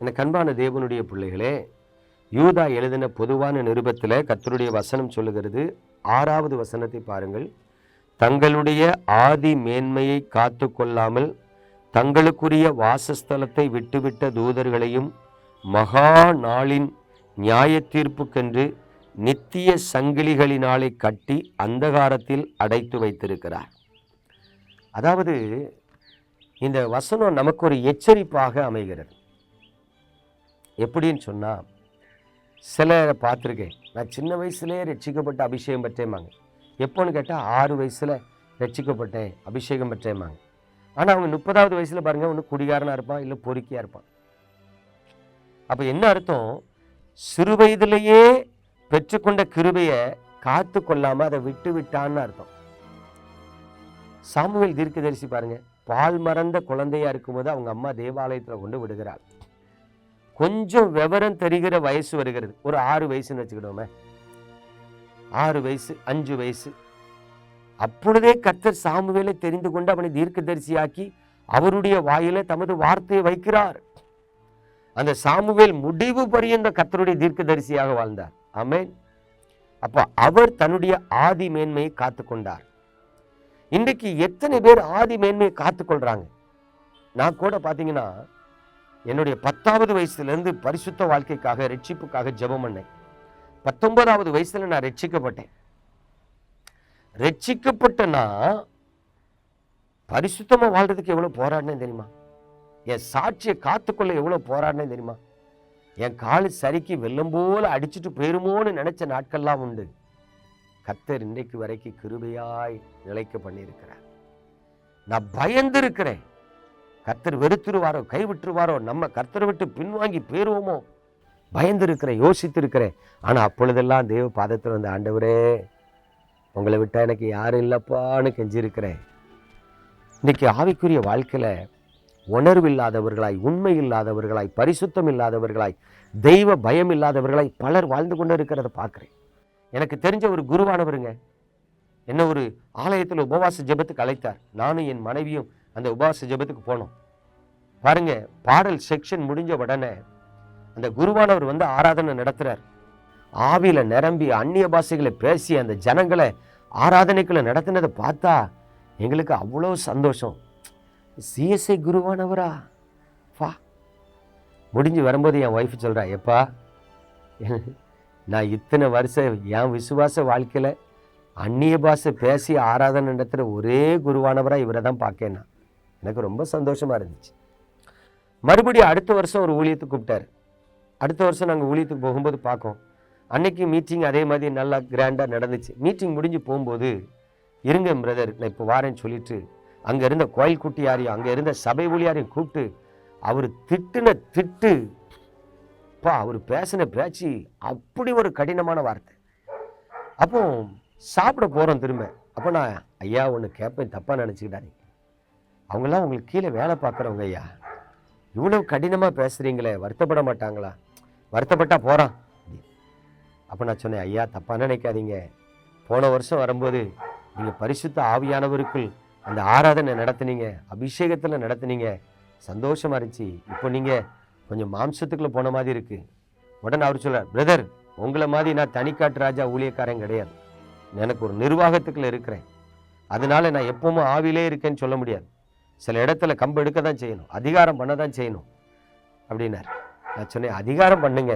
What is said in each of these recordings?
எனக்கு அன்பான தேவனுடைய பிள்ளைகளே யூதா எழுதின பொதுவான நிருபத்தில் கத்தருடைய வசனம் சொல்லுகிறது. ஆறாவது வசனத்தை பாருங்கள். தங்களுடைய ஆதி மேன்மையை காத்து கொள்ளாமல் தங்களுக்குரிய வாசஸ்தலத்தை விட்டுவிட்ட தூதர்களையும் மகா நாளின் நியாய தீர்ப்புக்கென்று நித்திய சங்கிலிகளினாலே கட்டி அந்தகாரத்தில் அடைத்து வைத்திருக்கிறார். அதாவது இந்த வசனம் நமக்கு ஒரு எச்சரிப்பாக அமைகிறது. எப்படின்னு சொன்னால் சிலரை பார்த்துருக்கேன். நான் சின்ன வயசுலேயே ரட்சிக்கப்பட்ட அபிஷேகம் பெற்றேமாங்க எப்போன்னு கேட்டால் ஆறு வயசில் ரட்சிக்கப்பட்டேன் அபிஷேகம் பெற்றேமாங்க ஆனால் அவங்க முப்பதாவது வயசில் பாருங்கள் ஒன்று குடிகாரனாக இருப்பான் இல்லை பொறுக்கியாக இருப்பான். அப்போ என்ன அர்த்தம்? சிறு வயதிலேயே பெற்றுக்கொண்ட கிருபையை காத்து கொள்ளாமல் அதை விட்டு விட்டான்னு அர்த்தம். சாமுவேல் தீர்க்கதரிசி பாருங்க பால் மறந்த குழந்தையா இருக்கும்போது அவங்க அம்மா தேவாலயத்தில் கொண்டு விடுகிறாள். கொஞ்சம் விவரம் தெரிகிற வயசு வருகிறது. ஒரு ஆறு வயசுன்னு வச்சுக்கிடுவோமே ஆறு வயசு அஞ்சு வயசு. அப்பொழுதே கர்த்தர் சாமுவேலை தெரிந்து கொண்டு அவனை தீர்க்கதரிசியாக்கி அவருடைய வாயில தமது வார்த்தையை வைக்கிறார். அந்த சாமுவேல் முடிவு பரியந்த கர்த்தருடைய தீர்க்கதரிசியாக வாழ்ந்தார். ஆமேன். அப்போ அவர் தன்னுடைய ஆதி மேன்மையை காத்து கொண்டார். இன்றைக்கு எத்தனை பேர் ஆதி மேன்மையை காத்துக்கொள்றாங்க நான் கூட பார்த்தீங்கன்னா என்னுடைய பத்தாவது வயசுலேருந்து பரிசுத்த வாழ்க்கைக்காக ரட்சிப்புக்காக ஜெபம் பண்ணேன். பத்தொன்பதாவது வயசுல நான் ரட்சிக்கப்பட்டேன். ரட்சிக்கப்பட்ட நான் பரிசுத்தமா வாழ்றதுக்கு எவ்வளோ போராடினேன் தெரியுமா? என் சாட்சியை காத்துக்கொள்ள எவ்வளோ போராடினேன் தெரியுமா? என் காலு சரிக்கு வெள்ளம் போல அடிச்சுட்டு போயிருமோன்னு நினச்ச நாட்கள்லாம் உண்டு. கத்தர் இன்றைக்கு வரைக்கும் கிருபையாய் நிலைக்க பண்ணியிருக்கிறார். நான் பயந்து கர்த்தர் வெறுத்துருவாரோ கைவிட்டுருவாரோ நம்ம கர்த்தரை விட்டு பின்வாங்கி போயிடுவோமோ பயந்துருக்கிறேன் யோசித்திருக்கிறேன். ஆனால் அப்பொழுதெல்லாம் தேவ பாதத்தில் வந்த ஆண்டவரே உங்களை விட்டால் எனக்கு யாரும் இல்லைப்பான்னு கெஞ்சிருக்கிறேன் இன்றைக்கி ஆவிக்குரிய வாழ்க்கையில் உணர்வு இல்லாதவர்களாய் உண்மை இல்லாதவர்களாய் பரிசுத்தம் இல்லாதவர்களாய் தெய்வ பயம் இல்லாதவர்களாய் பலர் வாழ்ந்து கொண்டு இருக்கிறத பார்க்குறேன். எனக்கு தெரிஞ்ச ஒரு குருவானவருங்க. என்ன ஒரு ஆலயத்தில் உபவாச ஜெபத்துக்கு அழைத்தார். நானும் என் மனைவியும் அந்த உபாச ஜெபத்துக்கு போனோம். பாருங்க பாடல் செக்ஷன் முடிஞ்ச உடனே அந்த குருவானவர் வந்து ஆராதனை நடத்துறார். ஆவியில் நிரம்பி அந்நிய பாஷைகளை பேசி அந்த ஜனங்களை ஆராதனைக்குள்ள நடத்தினதை பார்த்தா எங்களுக்கு அவ்வளோ சந்தோஷம். சிஎஸ்ஐ குருவானவரா? வா. முடிஞ்சு வரும்போது என் ஒய்ஃப் சொல்கிறா எப்பா நான் இத்தனை வருஷம் என் விசுவாச வாழ்க்கையில் அந்நிய பாஷை பேசி ஆராதனை நடத்துகிற ஒரே குருவானவராக இவரை தான் பார்க்கேன்னா. எனக்கு ரொம்ப சந்தோஷமாக இருந்துச்சு. மறுபடியும் அடுத்த வருஷம் ஒரு ஊழியத்துக்கு கூப்பிட்டாரு. அடுத்த வருஷம் நாங்கள் ஊழியத்துக்கு போகும்போது பார்க்கோம். அன்னைக்கு மீட்டிங் அதே மாதிரி நல்லா கிராண்டாக நடந்துச்சு. மீட்டிங் முடிஞ்சு போகும்போது இருங்க பிரதர் நான் இப்போ வாரேன்னு சொல்லிட்டு அங்கே இருந்த கோயில் குட்டியாரையும் அங்கே இருந்த சபை ஊழியாரையும் கூப்பிட்டு அவர் திட்டுன திட்டு அப்பா அவர் பேசின பேச்சு அப்படி ஒரு கடினமான வார்த்தை. அப்போ சாப்பிட போகிறோம் திரும்ப. அப்போ நான் ஐயா ஒன்று கேட்பேன் தப்பாக நினச்சிக்கிட்டாரு அவங்களாம் உங்களுக்கு கீழே வேலை பார்க்குறவங்க ஐயா. இவ்வளோ கடினமாக பேசுகிறீங்களே வருத்தப்பட மாட்டாங்களா? வருத்தப்பட்டா போகிறான் அப்போ நான் சொன்னேன் ஐயா தப்பாக நினைக்காதீங்க. போன வருஷம் வரும்போது நீங்கள் பரிசுத்த ஆவியானவருக்குள் அந்த ஆராதனை நடத்துனீங்க அபிஷேகத்தில் நடத்துனீங்க. சந்தோஷமா இருந்துச்சு. இப்போ நீங்கள் கொஞ்சம் மாம்சத்துக்குள்ளே போன மாதிரி இருக்குது உடனே அவர் சொல்கிறார் பிரதர் உங்களை மாதிரி நான் தனிக்காட்டு ராஜா ஊழியக்காரன் கிடையாது. எனக்கு ஒரு நிர்வாகத்துக்குள்ள இருக்கிறேன். அதனால நான் எப்பவும் ஆவிலே இருக்கேன்னு சொல்ல முடியாது. சில இடத்துல கம்பு எடுக்க தான் செய்யணும் அதிகாரம் பண்ண தான் செய்யணும் அப்படின்னார். நான் சொன்னேன் அதிகாரம் பண்ணுங்க.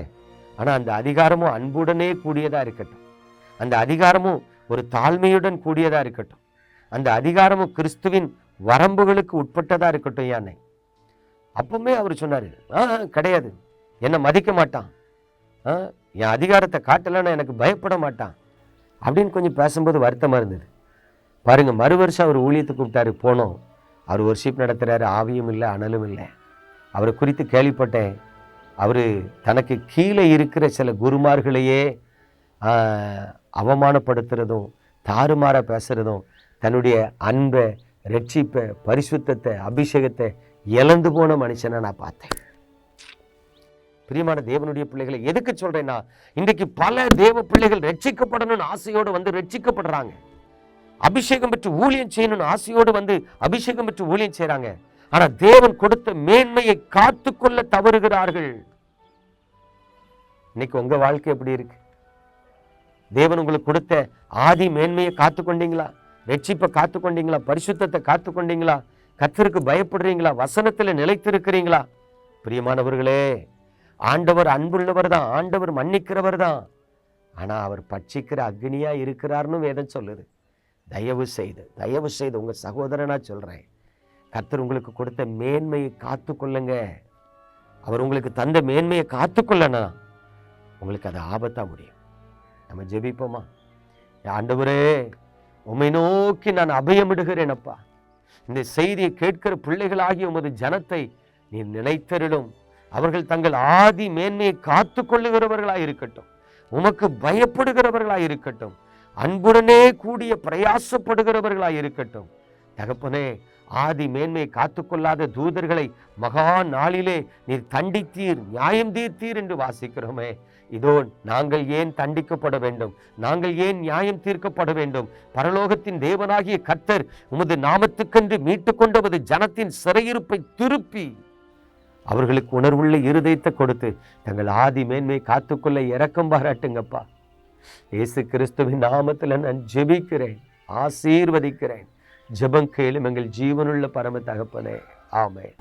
ஆனால் அந்த அதிகாரமும் அன்புடனே கூடியதாக இருக்கட்டும். அந்த அதிகாரமும் ஒரு தாழ்மையுடன் கூடியதாக இருக்கட்டும். அந்த அதிகாரமும் கிறிஸ்துவின் வரம்புகளுக்கு உட்பட்டதாக இருக்கட்டும் யானை அப்பவுமே அவர் சொன்னார் ஆ கிடையாது. என்னை மதிக்க மாட்டான். என் அதிகாரத்தை காட்டலைன்னா எனக்கு பயப்பட மாட்டான். அப்படின்னு கொஞ்சம் பேசும்போது வருத்தமாக இருந்தது. பாருங்க மறு வருஷம் அவர் ஊழியத்தை கூப்பிட்டாரு போனோம். அவர் ஒர்ஷிப் நடத்துகிறாரு ஆவியும் இல்லை அனலும் இல்லை. அவரை குறித்து கேள்விப்பட்டேன். அவர் தனக்கு கீழே இருக்கிற சில குருமார்களையே அவமானப்படுத்துகிறதும் அவமானப்படுத்துறதும் தாறுமாற பேசுறதும் தன்னுடைய அன்பை ரட்சிப்பை பரிசுத்தத்தை அபிஷேகத்தை இழந்து போன மனுஷனை நான் பார்த்தேன். பிரியமான தேவனுடைய பிள்ளைகளை எதுக்கு சொல்கிறேன்னா இன்றைக்கு பல தேவ பிள்ளைகள் ரட்சிக்கப்படணும்னு ஆசையோடு வந்து ரட்சிக்கப்படுறாங்க. அபிஷேகம் பெற்று ஊழியம் செய்யணும்னு ஆசையோடு வந்து அபிஷேகம் பெற்று ஊழியம் செய்றாங்க. ஆனா தேவன் கொடுத்த மேன்மையை காத்து கொள்ள தவறுகிறார்கள். இன்னைக்கு உங்க வாழ்க்கை எப்படி இருக்கு? தேவன் உங்களுக்கு கொடுத்த ஆதி மேன்மையை காத்து கொண்டீங்களா ரட்சிப்பை காத்து கொண்டீங்களா பரிசுத்தத்தை காத்து கொண்டீங்களா கத்திற்கு பயப்படுறீங்களா? வசனத்துல நிலைத்திருக்கிறீங்களா? பிரியமானவர்களே ஆண்டவர் அன்புள்ளவர் தான். ஆண்டவர் மன்னிக்கிறவர் தான். ஆனா அவர் பட்சிக்கிற அக்னியா இருக்கிறார்னு வேதம் சொல்லுது. தயவு செய்து தயவு செய்து உங்கள் சகோதரனா சொல்கிறேன் கர்த்தர் உங்களுக்கு கொடுத்த மேன்மையை காத்து கொள்ளுங்க. அவர் உங்களுக்கு தந்த மேன்மையை காத்துக்கொள்ளனா உங்களுக்கு அது ஆபத்தாக முடியும். நம்ம ஜெபிப்போமா? ஆண்டவரே உண்மை நோக்கி நான் அபயமிடுகிறேன் அப்பா. இந்த செய்தியை கேட்கிற பிள்ளைகளாகிய உமது ஜனத்தை நீ நினைத்தரிடும் அவர்கள் தங்கள் ஆதி மேன்மையை காத்துக்கொள்ளுகிறவர்களாக இருக்கட்டும் உமக்கு பயப்படுகிறவர்களாக இருக்கட்டும் அன்புடனே கூடிய பிரயாசப்படுகிறவர்களாய் இருக்கட்டும். தகப்பனே ஆதி மேன்மை காத்துக்கொள்ளாத தூதர்களை மகா நாளிலே நீர் தண்டித்தீர் நியாயம் தீர்த்தீர் என்று வாசிக்கிறோமே. இதோ நாங்கள் ஏன் தண்டிக்கப்பட வேண்டும்? நாங்கள் ஏன் நியாயம் தீர்க்கப்பட வேண்டும்? பரலோகத்தின் தேவனாகிய கர்த்தர் உமது நாமத்துக்கென்று மீட்டு கொண்டவது ஜனத்தின் சிறையிருப்பை திருப்பி அவர்களுக்கு உணர்வுள்ள இருதயத்தை கொடுத்து தங்கள் ஆதி மேன்மை காத்துக்கொள்ள இறக்கம் பாராட்டுங்கப்பா. இயேசு கிறிஸ்துவின் நாமத்தில் நான் ஜெபிக்கிறேன் ஆசீர்வதிக்கிறேன். ஜெபம் கேளும் எங்கள் ஜீவனுள்ள பரம தகப்பனே. ஆமை